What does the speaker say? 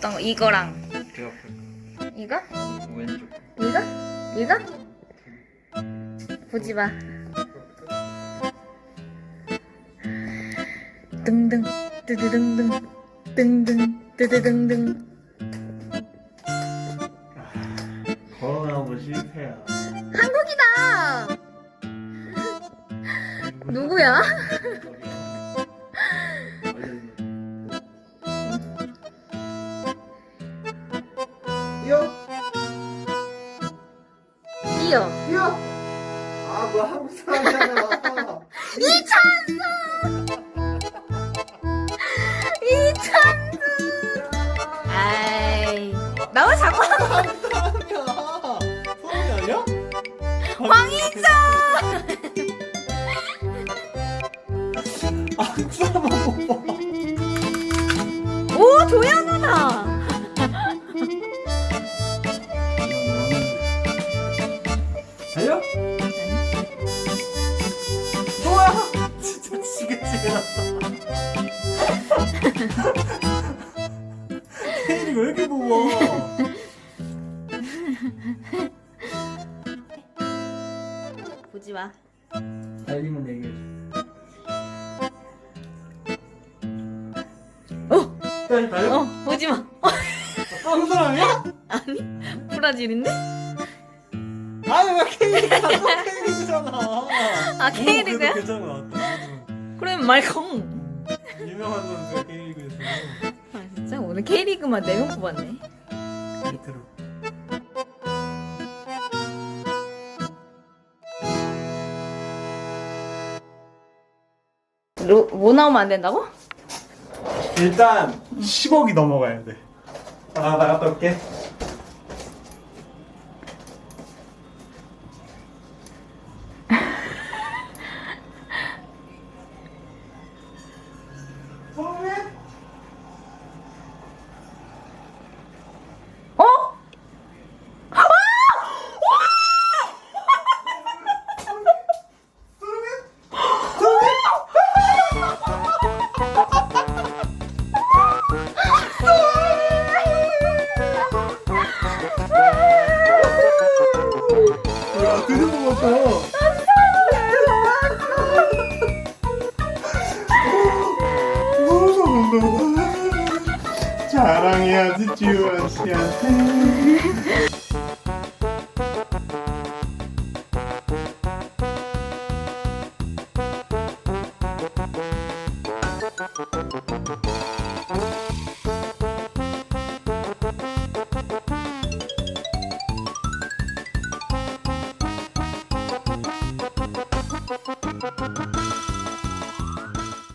어떤 거? 이거랑 볼 이거? 왼쪽. 이거? 이거? 보지 마. 등등 뜨드등등 등등 뜨드등등 걸어나오고 실패야. 한국이다. 누구야? 이요. 이요? 아, 뭐 한국 사람이잖아. 이찬수. 아이. 나왜 자꾸 한국 사람이야. 사람이 아니야? 황인서. 한국 사람만 못 봐. 오 조연우다. 케일이 왜 이렇게 무거워? 보지 마. 달리면 얘기해줘. 어. 달려? 달려? 어 보지 마. 한국 사람이야? 아니 브라질인데? 아니 왜 케일이야? 또 케일이잖아. 아 케이리그야? 괜찮아 나왔다. 그러면 말콩. 유명한 선수가 케이리그에서 아 진짜 오늘 K리그만 4명 뽑았네. 밑으로. 로, 뭐 나오면 안 된다고? 일단 10억이 넘어가야 돼. 아 나갔다 올게. 야, 드디어 먹었다. 너무 잘한다. 자랑해야지, 지우아 씨한테. Thank.